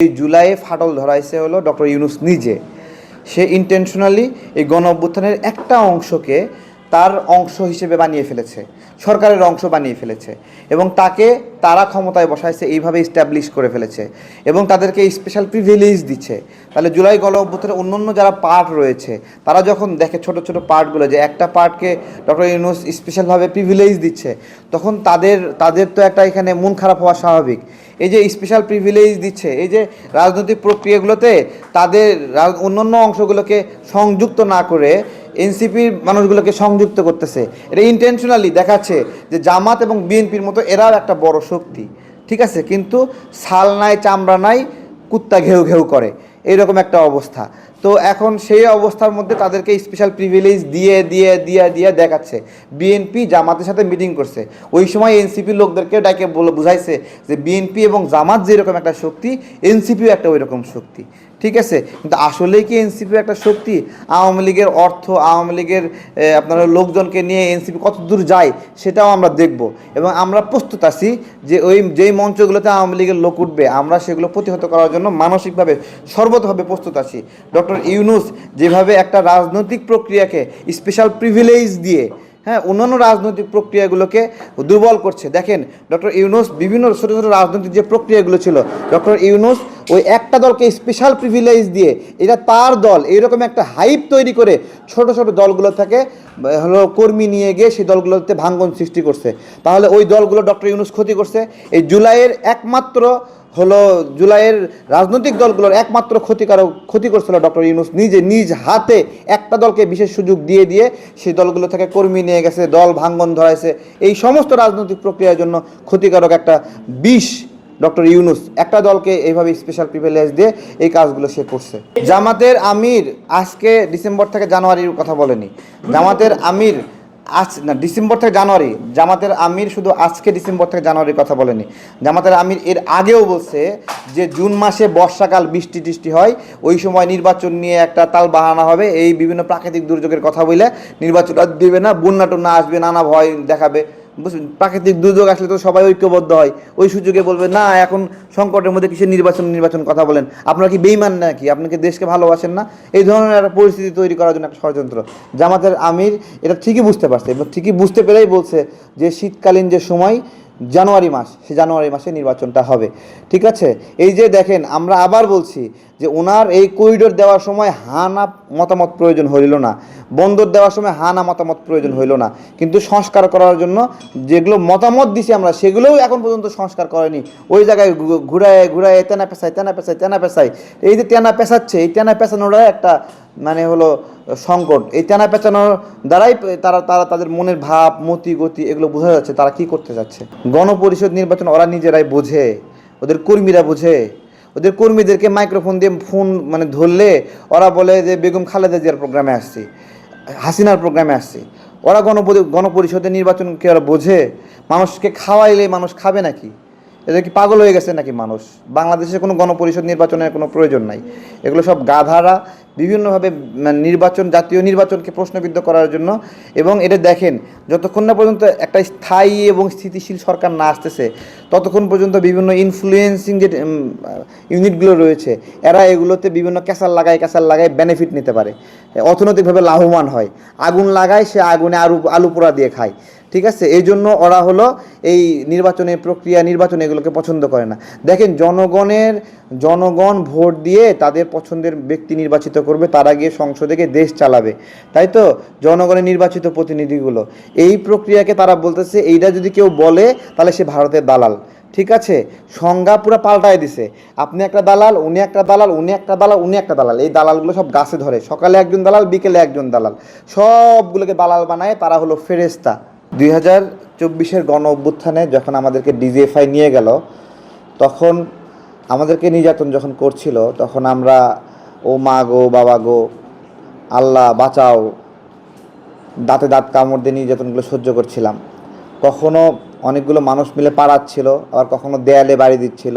এই জুলাইয়ে ফাটল ধরাইছে হলো ডক্টর ইউনুস নিজে। সে ইন্টেনশনালি এই গণ অভ্যুত্থানের একটা অংশকে তার অংশ হিসেবে বানিয়ে ফেলেছে, সরকারের অংশ বানিয়ে ফেলেছে এবং তাকে তারা ক্ষমতায় বসাইছে, এইভাবে ইস্টাবলিশ করে ফেলেছে এবং তাদেরকে স্পেশাল প্রিভিলেজ দিচ্ছে। তাহলে জুলাই গণ অভ্যুত্থানের অন্য যারা পার্ট রয়েছে, তারা যখন দেখে ছোট ছোট পার্টগুলো যে একটা পার্টকে ডক্টর ইউনুস স্পেশালভাবে প্রিভিলেজ দিচ্ছে, তখন তাদের তাদের তো একটা এখানে মন খারাপ হওয়া স্বাভাবিক। এই যে স্পেশাল প্রিভিলেজ দিচ্ছে, এই যে রাজনৈতিক প্রক্রিয়াগুলোতে তাদের রা- অন্যান্য অংশগুলোকে সংযুক্ত না করে এনসিপির মানুষগুলোকে সংযুক্ত করতেছে। এটা ইন্টেনশনালি দেখাচ্ছে যে জামাত এবং বিএনপির মতো এরাও একটা বড় শক্তি। ঠিক আছে? কিন্তু সাল নাই, চামড়া নাই, কুত্তা ঘেউ ঘেউ করে। এইরকম একটা অবস্থা। তো এখন সেই অবস্থার মধ্যে তাদেরকে স্পেশাল প্রিভিলেজ দিয়ে দিয়ে দিয়ে দিয়ে দেখাচ্ছে। বিএনপি জামাতের সাথে মিটিং করছে। ওই সময় এনসিপি লোকদেরকে ডাকে বলে, বুঝাইছে যে বিএনপি এবং জামাত যেরকম একটা শক্তি এনসিপিও একটা ওই রকম শক্তি। ঠিক আছে? কিন্তু আসলেই কি এনসিপি একটা শক্তি? আওয়ামী লীগের অর্থ, আওয়ামী লীগের আপনার লোকজনকে নিয়ে এনসিপি কত দূর যায়, সেটাও আমরা দেখব। এবং আমরা প্রস্তুত আছি যে ওই যেই মঞ্চগুলোতে আওয়ামী লীগের লোক উঠবে, আমরা সেগুলো প্রতিহত করার জন্য মানসিকভাবে সর্বতভাবে প্রস্তুত আছি। ডক্টর ইউনুস যেভাবে একটা রাজনৈতিক প্রক্রিয়াকে স্পেশাল প্রিভিলেজ দিয়ে হ্যাঁ অন্যান্য রাজনৈতিক প্রক্রিয়াগুলোকে দুর্বল করছে। দেখেন, ডক্টর ইউনুস বিভিন্ন ছোটো ছোটো রাজনৈতিক যে প্রক্রিয়াগুলো ছিল, ডক্টর ইউনুস ওই একটা দলকে স্পেশাল প্রিভিলেজ দিয়ে, এটা তার দল, এইরকম একটা হাইপ তৈরি করে ছোট ছোট দলগুলো থেকে, হলো কর্মী নিয়ে গিয়ে সেই দলগুলোতে ভাঙ্গন সৃষ্টি করছে। তাহলে ওই দলগুলো ডক্টর ইউনুস ক্ষতি করছে। এই জুলাইয়ের একমাত্র হলো জুলাইয়ের রাজনৈতিক দলগুলোর একমাত্র ক্ষতিকারক, ক্ষতি করছিল ডক্টর ইউনুস নিজে নিজ হাতে একটা দলকে বিশেষ সুযোগ দিয়ে দিয়ে সেই দলগুলো থেকে কর্মী নিয়ে গেছে, দল ভাঙ্গন ধরাইছে। এই সমস্ত রাজনৈতিক প্রক্রিয়ার জন্য ক্ষতিকারক একটা বিষ ডক্টর ইউনুস, একটা দলকে এইভাবে স্পেশাল প্রিভিলেজ দিয়ে এই কাজগুলো সে করছে। জামাতের আমির আজকে ডিসেম্বর থেকে জানুয়ারির কথা বলেনি। জামাতের আমির আজ না, ডিসেম্বর থেকে জানুয়ারি। জামাতের আমির শুধু আজকে ডিসেম্বর থেকে জানুয়ারির কথা বলেনি। জামাতের আমির এর আগেও বলছে যে, জুন মাসে বর্ষাকাল বৃষ্টি টিষ্টি হয়। ওই সময় নির্বাচন নিয়ে একটা তাল বাহানা হবে। এই বিভিন্ন প্রাকৃতিক দুর্যোগের কথা বলে নির্বাচন দিবে না, বন্যা টন্যা আসবে, নানা ভয় দেখাবে। প্রাকৃতিক দুর্যোগ আসলে তো সবাই ঐক্যবদ্ধ হয়। ওই সুযোগে বলবে, না, এখন সংকটের মধ্যে কিসের নির্বাচন নির্বাচন কথা বলেন? আপনারা কি বেইমান নাকি? আপনি কি দেশকে ভালোবাসেন না? এই ধরনের একটা পরিস্থিতি তৈরি করার জন্য একটা ষড়যন্ত্র। জামাতের আমির এটা ঠিকই বুঝতে পারছে, এবং ঠিকই বুঝতে পেরেই বলছে যে শীতকালীন যে সময়, জানুয়ারি মাস, সে জানুয়ারি মাসে নির্বাচনটা হবে। ঠিক আছে? এই যে দেখেন, আমরা আবার বলছি যে ওনার এই করিডোর দেওয়ার সময় হানা মতামত প্রয়োজন হইল না। বন্দর দেওয়ার সময় হানা মতামত প্রয়োজন হইল না। কিন্তু সংস্কার করার জন্য যেগুলো মতামত দিছি আমরা, সেগুলোও এখন পর্যন্ত সংস্কার করেনি। ওই জায়গায় ঘুরায় ঘুরায়, তেনা পেশায় তেনা পেশায় তেনা পেশায়। এই যে তেনা পেশাচ্ছে, এই তেনা পেশানোটা একটা মানে হলো, সংকট। এই তেনা পেঁচানোর দ্বারাই তারা তারা তাদের মনের ভাব, মতি, গতি এগুলো বোঝা যাচ্ছে, তারা কি করতে যাচ্ছে। গণপরিষদ নির্বাচন ওরা নিজেরাই বোঝে, ওদের কর্মীরা বোঝে। ওদের কর্মীদেরকে মাইক্রোফোন দিয়ে ফোন মানে ধরলে ওরা বলে যে, বেগম খালেদা জিয়ার প্রোগ্রামে আসছি, হাসিনার প্রোগ্রামে আসছি। ওরা গণপরি, গণপরিষদের নির্বাচনকে ওরা বোঝে। মানুষকে খাওয়াইলে মানুষ খাবে নাকি? এদের কি পাগল হয়ে গেছে নাকি মানুষ? বাংলাদেশে কোনো গণপরিষদ নির্বাচনের কোনো প্রয়োজন নাই। এগুলো সব গাধারা বিভিন্নভাবে মানে নির্বাচন, জাতীয় নির্বাচনকে প্রশ্নবিদ্ধ করার জন্য। এবং এটা দেখেন, যতক্ষণ না পর্যন্ত একটা স্থায়ী এবং স্থিতিশীল সরকার না আসতেছে, ততক্ষণ পর্যন্ত বিভিন্ন ইনফ্লুয়েন্সিং যে ইউনিটগুলো রয়েছে, এরা এগুলোতে বিভিন্ন ক্যাসার লাগায় ক্যাসার লাগায় বেনিফিট নিতে পারে। অর্থনৈতিকভাবে লাভবান হয়। আগুন লাগায় সে আগুনে আলু আলু পোড়া দিয়ে খায়। ঠিক আছে? এই জন্য ওরা হলো এই নির্বাচনের প্রক্রিয়া, নির্বাচন এগুলোকে পছন্দ করে না। দেখেন, জনগণের, জনগণ ভোট দিয়ে তাদের পছন্দের ব্যক্তি নির্বাচিত করবে, তারা গিয়ে সংসদে গিয়ে দেশ চালাবে। তাই তো? জনগণের নির্বাচিত প্রতিনিধিগুলো। এই প্রক্রিয়াকে তারা বলতেছে, এইটা যদি কেউ বলে, তাহলে সে ভারতের দালাল। ঠিক আছে? সংজ্ঞা পুরো পাল্টায় দিছে। আপনি একটা দালাল, উনি একটা দালাল, উনি একটা দালাল, উনি একটা দালাল। এই দালালগুলো সব গাছে ধরে। সকালে একজন দালাল, বিকেলে একজন দালাল। সবগুলোকে দালাল বানায় তারা হলো ফেরেস্তা দুই হাজার চব্বিশের গণ অভ্যুত্থানে যখন আমাদেরকে ডিজিএফআই নিয়ে গেল, তখন আমাদেরকে নির্যাতন যখন করছিল, তখন আমরা, ও মা গো, বাবা গো, আল্লাহ বাঁচাও। দাঁতে দাঁত কামড় দিয়ে নির্যাতনগুলো সহ্য করছিলাম। কখনো অনেকগুলো মানুষ মিলে পাড়াচ্ছিল আবার কখনো দেয়ালে বাড়ি দিচ্ছিল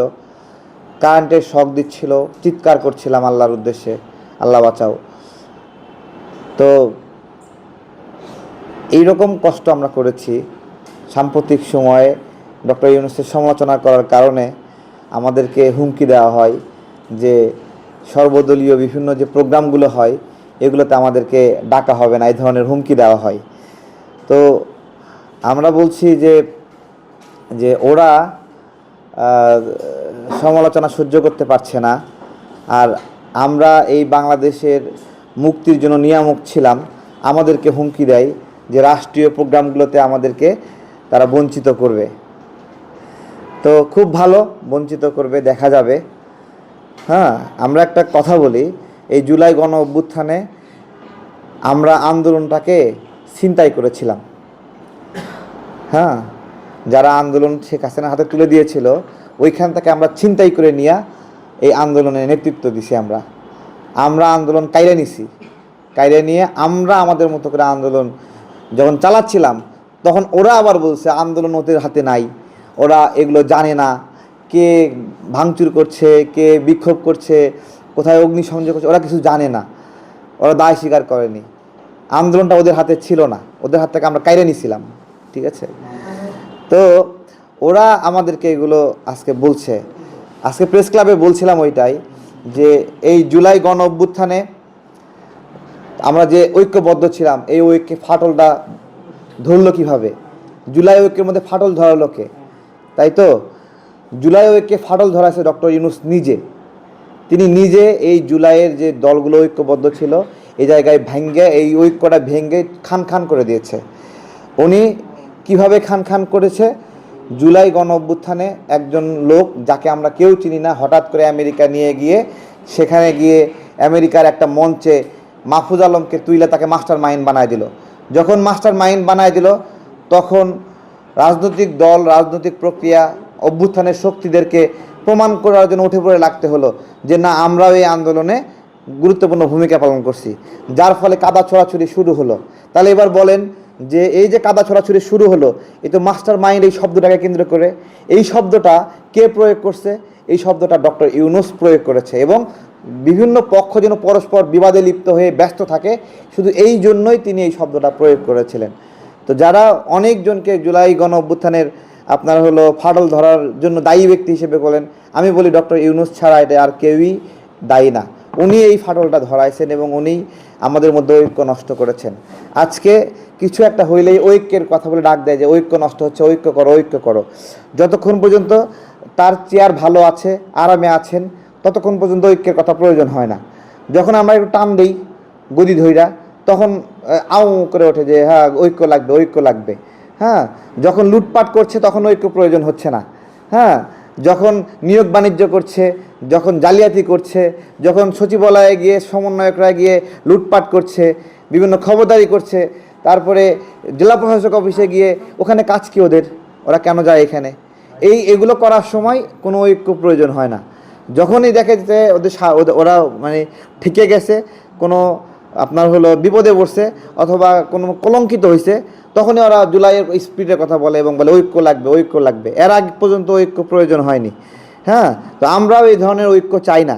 কারেন্টের শখ দিচ্ছিল, চিৎকার করছিলাম আল্লাহর উদ্দেশ্যে, আল্লাহ বাঁচাও। তো এইরকম কষ্ট আমরা করেছি সাম্প্রতিক সময়ে ডক্টর ইউনুসের সমালোচনা করার কারণে আমাদেরকে হুমকি দেওয়া হয় যে সর্বদলীয় বিভিন্ন যে প্রোগ্রামগুলো হয়, এগুলোতে আমাদেরকে ডাকা হবে না, এই ধরনের হুমকি দেওয়া হয়। তো আমরা বলছি যে যে ওরা সমালোচনা সহ্য করতে পারছে না। আর আমরা এই বাংলাদেশের মুক্তির জন্য নিয়ামক ছিলাম, আমাদেরকে হুমকি দেয়। যে রাষ্ট্রীয় প্রোগ্রামগুলোতে আমাদেরকে তারা বঞ্চিত করবে। তো খুব ভালো বঞ্চিত করবে, দেখা যাবে। হ্যাঁ আমরা একটা কথা বলি, এই জুলাই গণ অভ্যুত্থানে আমরা আন্দোলনটাকে ছিনতাই করেছিলাম। হ্যাঁ যারা আন্দোলন শেখ হাসিনার হাতে তুলে দিয়েছিল, ওইখান থেকে আমরা ছিনতাই করে নিয়ে এই আন্দোলনের নেতৃত্ব দিছি আমরা। আমরা আন্দোলন কাইরে নিছি। কাইরে নিয়ে আমরা আমাদের মতো করে আন্দোলন যখন চালাচ্ছিলাম, তখন ওরা আবার বলছে, আন্দোলন ওদের হাতে নাই। ওরা এগুলো জানে না। কে ভাঙচুর করছে, কে বিক্ষোভ করছে, কোথায় অগ্নিসংযোগ করছে, ওরা কিছু জানে না। ওরা দায় স্বীকার করেনি। আন্দোলনটা ওদের হাতে ছিল না। ওদের হাত থেকে আমরা কাইরে নিছিলাম। ঠিক আছে? তো ওরা আমাদেরকে এগুলো আজকে বলছে। আজকে প্রেস ক্লাবে বলছিলাম ওইটাই যে, এই জুলাই গণ অভ্যুত্থানে আমরা যে ঐক্যবদ্ধ ছিলাম, এই ঐক্যে ফাটলটা ধরলো কীভাবে? জুলাই ঐক্যের মধ্যে ফাটল ধরালো কে? তাই তো? জুলাই ঐক্যে ফাটল ধরাছে ডক্টর ইউনুস নিজে। তিনি নিজে এই জুলাইয়ের যে দলগুলো ঐক্যবদ্ধ ছিল, এই জায়গায় ভেঙ্গে, এই ঐক্যটা ভেঙ্গে খান খান করে দিয়েছে। উনি কীভাবে খান খান করেছে? জুলাই গণ অভ্যুত্থানে একজন লোক যাকে আমরা কেউ চিনি না, হঠাৎ করে আমেরিকা নিয়ে গিয়ে, সেখানে গিয়ে আমেরিকার একটা মঞ্চে মাহফুজ আলমকে তুইলে তাকে মাস্টার মাইন্ড বানায় দিল। যখন মাস্টার মাইন্ড বানায় দিল, তখন রাজনৈতিক দল, রাজনৈতিক প্রক্রিয়া, অভ্যুত্থানের শক্তিদেরকে প্রমাণ করার জন্য উঠে পড়ে লাগতে হলো যে, না, আমরাও এই আন্দোলনে গুরুত্বপূর্ণ ভূমিকা পালন করছি। যার ফলে কাদা ছোড়াছুড়ি শুরু হলো। তাহলে এবার বলেন যে, এই যে কাদা ছোড়াছুড়ি শুরু হলো এই তো মাস্টার মাইন্ড এই শব্দটাকে কেন্দ্র করে। এই শব্দটা কে প্রয়োগ করছে? এই শব্দটা ডক্টর ইউনুস প্রয়োগ করেছে এবং বিভিন্ন পক্ষ যেন পরস্পর বিবাদে লিপ্ত হয়ে ব্যস্ত থাকে, শুধু এই জন্যই তিনি এই শব্দটা প্রয়োগ করেছিলেন। তো যারা অনেকজনকে জুলাই গণ অভ্যুত্থানের আপনার হলো ফাটল ধরার জন্য দায়ী ব্যক্তি হিসেবে বলেন, আমি বলি ডক্টর ইউনুস ছাড়া এটা আর কেউই দায়ী না। উনি এই ফাটলটা ধরাইছেন এবং উনি আমাদের মধ্যে ঐক্য নষ্ট করেছেন। আজকে কিছু একটা হইলেই ঐক্যের কথা বলে ডাক দেয় যে, ঐক্য নষ্ট হচ্ছে, ঐক্য করো ঐক্য করো। যতক্ষণ পর্যন্ত তার চেয়ার ভালো আছে, আরামে আছেন ততক্ষণ পর্যন্ত ঐক্যের কথা প্রয়োজন হয় না। যখন আমরা একটু টান দিই, গদি ধৈরা তখন আউ করে ওঠে যে হ্যাঁ ঐক্য লাগবে ঐক্য লাগবে। হ্যাঁ যখন লুটপাট করছে, তখন ঐক্য প্রয়োজন হচ্ছে না। হ্যাঁ যখন নিয়োগ বাণিজ্য করছে, যখন জালিয়াতি করছে, যখন সচিবালয়ে গিয়ে, সমন্বয়করা গিয়ে লুটপাট করছে, বিভিন্ন খবরদারি করছে, তারপরে জেলা প্রশাসক অফিসে গিয়ে, ওখানে কাজ কি ওদের? ওরা কেন যায় এখানে? এই, এগুলো করার সময় কোনো ঐক্য প্রয়োজন হয় না। যখনই দেখে যে ওদের ওরা মানে ঠিকে গেছে, কোনো আপনার হলো বিপদে পড়ছে অথবা কোনো কলঙ্কিত হয়েছে তখনই ওরা জুলাইয়ের স্পিডের কথা বলে এবং বলে ঐক্য লাগবে ঐক্য লাগবে। এর আগ পর্যন্ত ঐক্য প্রয়োজন হয়নি। হ্যাঁ? তো আমরাও এই ধরনের ঐক্য চাই না।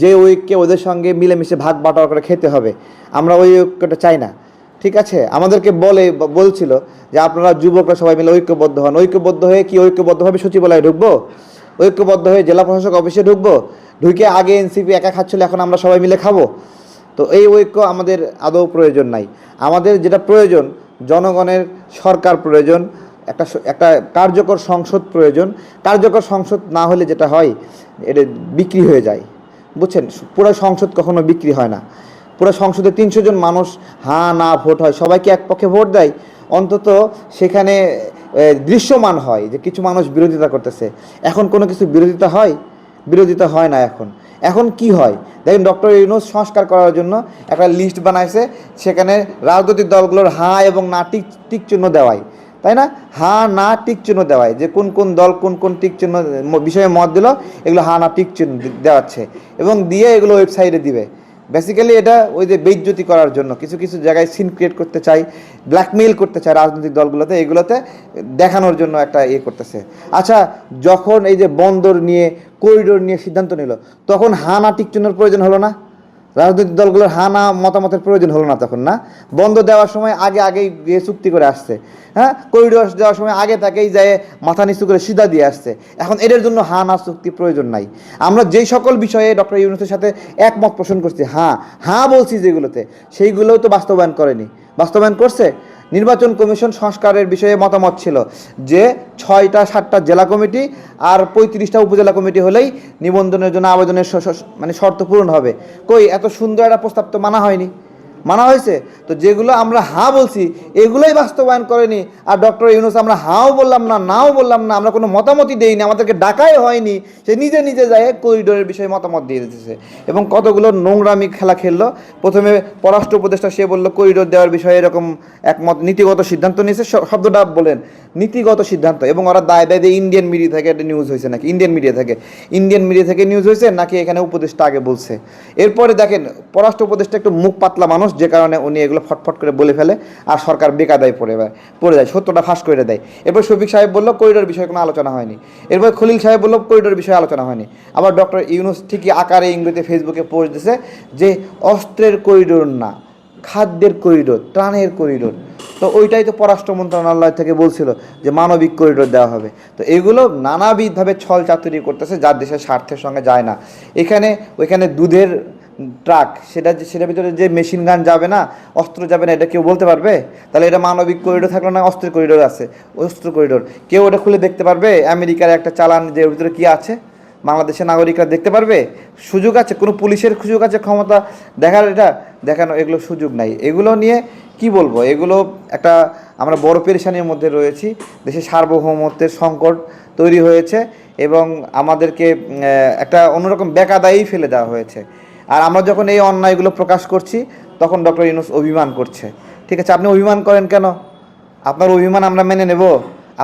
যে ঐক্যে ওদের সঙ্গে মিলেমিশে ভাগ বাটোয়ারা করে খেতে হবে, আমরা ওই ঐক্যটা চাই না। ঠিক আছে? আমাদেরকে বলে বলছিল যে আপনারা যুবকরা সবাই মিলে ঐক্যবদ্ধ হন। ঐক্যবদ্ধ হয়ে কি ঐক্যবদ্ধভাবে সচিবালয়ে ঢুকবো? ঐক্যবদ্ধ হয়ে জেলা প্রশাসক অফিসে ঢুকবো, ঢুকে আগে এনসিপি একা খাচ্ছিল, এখন আমরা সবাই মিলে খাব। তো এই ঐক্য আমাদের আদৌ প্রয়োজন নাই। আমাদের যেটা প্রয়োজন, জনগণের সরকার প্রয়োজন, একটা একটা কার্যকর সংসদ প্রয়োজন। কার্যকর সংসদ না হলে যেটা হয়, এটা বিক্রি হয়ে যায়। বুঝছেন? পুরো সংসদ কখনো বিক্রি হয় না। পুরো সংসদে তিনশো জন মানুষ হ্যাঁ না, ভোট হয়, সবাইকে এক পক্ষে ভোট দেয়। অন্তত সেখানে দৃশ্যমান হয় যে কিছু মানুষ বিরোধিতা করতেছে। এখন কোনো কিছু বিরোধিতা হয়? বিরোধিতা হয় না এখন। এখন কি হয়? দেখেন ডক্টর ইউনুস সংস্কার করার জন্য একটা লিস্ট বানাইছে, সেখানে রাজনৈতিক দলগুলোর হ্যাঁ এবং না টিক টিক চিহ্ন দেওয়াই তাই না? হ্যাঁ না, টিক চিহ্ন দেওয়াই যে কোন কোন দল কোন কোন টিক চিহ্ন বিষয়ে মত দিল, এগুলো হ্যাঁ না, টিক চিহ্ন দেওয়াচ্ছে। এবং দিয়ে এগুলো ওয়েবসাইটে দিবে। বেসিক্যালি এটা ওই যে বেইজ্জতি করার জন্য কিছু কিছু জায়গায় সিন ক্রিয়েট করতে চাই ব্ল্যাকমেইল করতে চায় রাজনৈতিক দলগুলোতে, এগুলোতে দেখানোর জন্য একটা ইয়ে করতেছে। আচ্ছা যখন এই যে বন্দর নিয়ে করিডোর নিয়ে সিদ্ধান্ত নিল, তখন হানা টিকচুনের প্রয়োজন হলো না? রাজনৈতিক দলগুলোর হানা মতামতের প্রয়োজন হলো না তখন না। বন্ধ দেওয়ার সময় আগে আগেই গিয়ে চুক্তি করে আসছে। হ্যাঁ? করিডোর দেওয়ার সময় আগে তাকেই যায় মাথা নিচু করে সিধা দিয়ে আসছে। এখন এদের জন্য হানা চুক্তি প্রয়োজন নাই। আমরা যেই সকল বিষয়ে ডক্টর ইউনুসের সাথে একমত পোষণ করছি হ্যাঁ হ্যাঁ বলছি যেগুলোতে, সেইগুলোও তো বাস্তবায়ন করেনি। বাস্তবায়ন করছে? নির্বাচন কমিশন সংস্কারের বিষয়ে মতামত ছিল যে ছয়টা, সাতটা জেলা কমিটি আর পঁয়ত্রিশটা উপজেলা কমিটি হলেই নিবন্ধনের জন্য আবেদনের মানে শর্ত পূরণ হবে। কই, এত সুন্দর একটা প্রস্তাব তো মানা হয়নি। মানা হয়েছে। তো যেগুলো আমরা হা বলছি, এগুলোই বাস্তবায়ন করেনি। আর ডক্টর ইউনুস, আমরা হাও বললাম না, নাও বললাম না, আমরা কোনো মতামতই দেইনি, আমাদেরকে ডাকাই হয়নি। সে নিজে নিজে যায় করিডোরের বিষয়ে মতামত দিয়ে দিতেছে। এবং কতগুলো নোংরামি খেলা খেললো। প্রথমে পররাষ্ট্র উপদেষ্টা সে বলল করিডোর দেওয়ার বিষয়ে এরকম একমত, নীতিগত সিদ্ধান্ত নিয়েছে। শব্দটা বলেন, নীতিগত সিদ্ধান্ত। এবং ওরা দায় দেয় ইন্ডিয়ান মিডিয়া থেকে একটা নিউজ হয়েছে নাকি ইন্ডিয়ান মিডিয়া থেকে। ইন্ডিয়ান মিডিয়া থেকে নিউজ হয়েছে নাকি এখানে উপদেষ্টা আগে বলছে? এরপরে দেখেন, পররাষ্ট্র উপদেষ্টা একটু মুখ পাতলা মানুষ যে কারণে উনি এগুলো ফটফট করে বলে ফেলে আর সরকার বেকাদায় পড়ে যায় পড়ে যায়, সত্যটা ফাঁস করে দেয়। এরপর শফিক সাহেব বলল করিডোর বিষয়ে কোনো আলোচনা হয়নি। এরপর খলিল সাহেব বলল করিডোর বিষয়ে আলোচনা হয়নি। আবার ডক্টর ইউনুস ঠিকই আকারে ইংরেজিতে ফেসবুকে পোস্ট দিছে যে, অস্ত্রের করিডোর না, খাদ্যের করিডোর ত্রাণের করিডোর তো ওইটাই তো পররাষ্ট্র মন্ত্রণালয় থেকে বলছিল যে, মানবিক করিডোর দেওয়া হবে। তো এগুলো নানাবিধভাবে ছল চাতুরি করতেছে, যার দেশের স্বার্থের সঙ্গে যায় না। এখানে, ওইখানে দুধের ট্রাক, সেটা যে- সেটার ভিতরে যে মেশিন গান যাবে না, অস্ত্র যাবে না, এটা কেউ বলতে পারবে? তাহলে এটা মানবিক করিডোর থাকল না অস্ত্রের করিডোর আছে? অস্ত্র করিডোর কেউ ওটা খুলে দেখতে পারবে? আমেরিকার একটা চালান যে ভিতরে কী আছে? বাংলাদেশের নাগরিকরা দেখতে পারবে? সুযোগ আছে? কোনো পুলিশের সুযোগ আছে ক্ষমতা দেখার? এটা দেখানো, এগুলো সুযোগ নাই। এগুলো নিয়ে কি বলব? এগুলো একটা আমরা বড় পেরেশানির মধ্যে রয়েছি। দেশের সার্বভৌমত্বের সংকট তৈরি হয়েছে এবং আমাদেরকে একটা অন্যরকম বেকাদায়ী ফেলে দেওয়া হয়েছে। আর আমরা যখন এই অন্যায়গুলো প্রকাশ করছি, তখন ডক্টর ইউনুস অভিমান করছে। ঠিক আছে, আপনি অভিমান করেন কেন? আপনার অভিমান আমরা মেনে নেব।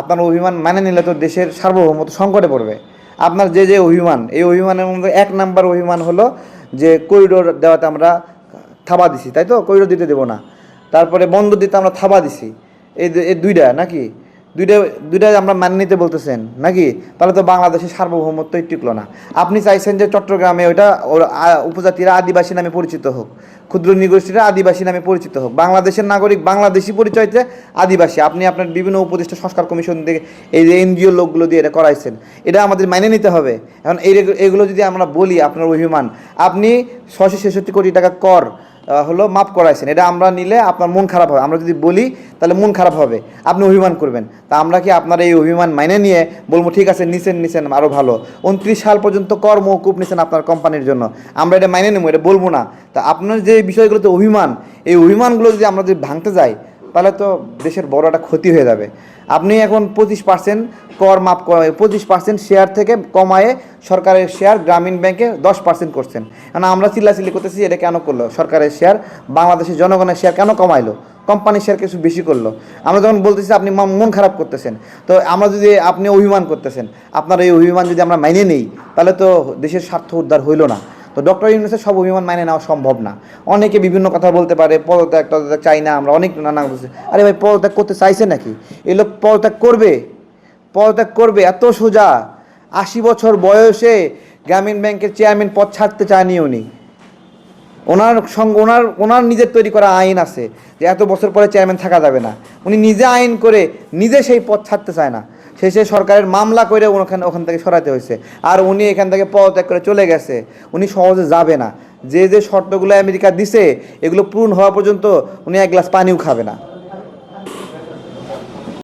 আপনার অভিমান মেনে নিলে তো দেশের সার্বভৌমত্ব সংকটে পড়বে। আপনার যে যে অভিমান, এই অভিমানের মধ্যে এক নাম্বার অভিমান হলো যে করিডোর দেওয়াতে আমরা থাবা দিছি, তাই তো? করিডোর দিতে দেবো না। তারপরে বন্ধ দিতে আমরা থাবা দিছি। এই দুইটা নাকি? দুইটা দুইটা আমরা মানে নিতে বলতেছেন, নাকি? তাহলে তো বাংলাদেশের সার্বভৌমত্বই টিকলো না। আপনি চাইছেন যে চট্টগ্রামে ওইটা উপজাতিরা আদিবাসী নামে পরিচিত হোক, ক্ষুদ্র নিগোষ্ঠীরা আদিবাসী নামে পরিচিত হোক। বাংলাদেশের নাগরিক বাংলাদেশি পরিচয়তে আদিবাসী। আপনি আপনার বিভিন্ন উপদেষ্টা সংস্কার কমিশন থেকে এই যে এনজিও লোকগুলো দিয়ে এটা করাইছেন, এটা আমাদের মেনে নিতে হবে। এখন এই এগুলো যদি আমরা বলি আপনার অভিমান, আপনি ছশো ছেষট্টি কোটি টাকা কর হলো মাপ করাইছেন। এটা আমরা নিলে আপনার মন খারাপ হবে। আমরা যদি বলি, তাহলে মন খারাপ হবে। আপনি অভিমান করবেন। তা আমরা কি আপনার এই অভিমান মাইনে নিয়ে বলব, ঠিক আছে, নিছেন নিছেন আরও ভালো। উনত্রিশ সাল পর্যন্ত কর মৌকুব নিছেন আপনার কোম্পানির জন্য। আমরা এটা মাইনে নেব, এটা বলব না। তা আপনার যে বিষয়গুলোতে অভিমান, এই অভিমানগুলো যদি আমরা যদি ভাঙতে যাই তাহলে তো দেশের বড় একটা ক্ষতি হয়ে যাবে। আপনি এখন পঁচিশ পার্সেন্ট কর মাপ পঁচিশ পার্সেন্ট শেয়ার থেকে কমায়ে সরকারের শেয়ার গ্রামীণ ব্যাংকে দশ পার্সেন্ট করছেন। কারণ আমরা চিল্লাচিল্লি করতেছি, এটা কেন করল? সরকারের শেয়ার বাংলাদেশের জনগণের শেয়ার কেন কমাইলো? কোম্পানির শেয়ার কিছু বেশি করল। আমরা যখন বলতেছি, আপনি মন মন খারাপ করতেছেন। তো আমরা যদি আপনি অভিমান করতেছেন, আপনার এই অভিমান যদি আমরা মাইনে নেই, তাহলে তো দেশের স্বার্থ উদ্ধার হইল না। তো ডক্টর ইউনুসের সব অভিমান মাইনে নেওয়া সম্ভব না। অনেকে বিভিন্ন কথা বলতে পারে, পদত্যাগ টদত্যাগ চাই না আমরা, অনেক নানা বলছি। আরে ভাই, পদত্যাগ করতে চাইছে নাকি? এই লোক পদত্যাগ করবে। পদত্যাগ করবে, এত সোজা। আশি বছর বয়সে গ্রামীণ ব্যাংকের চেয়ারম্যান পদ ছাড়তে চায়নি উনি। ওনার সঙ্গে, ওনার ওনার নিজের তৈরি করা আইন আছে যে এত বছর পরে চেয়ারম্যান থাকা যাবে না। উনি নিজে আইন করে নিজে সেই পদ ছাড়তে চায় না। শেষে সরকারের মামলা করে ওখানে ওখান থেকে সরাতে হয়েছে আর উনি এখান থেকে পদত্যাগ করে চলে গেছে। উনি সহজে যাবে না। যে যে শর্তগুলো আমেরিকা দিছে, এগুলো পূরণ হওয়া পর্যন্ত উনি এক গ্লাস পানিও খাবে না।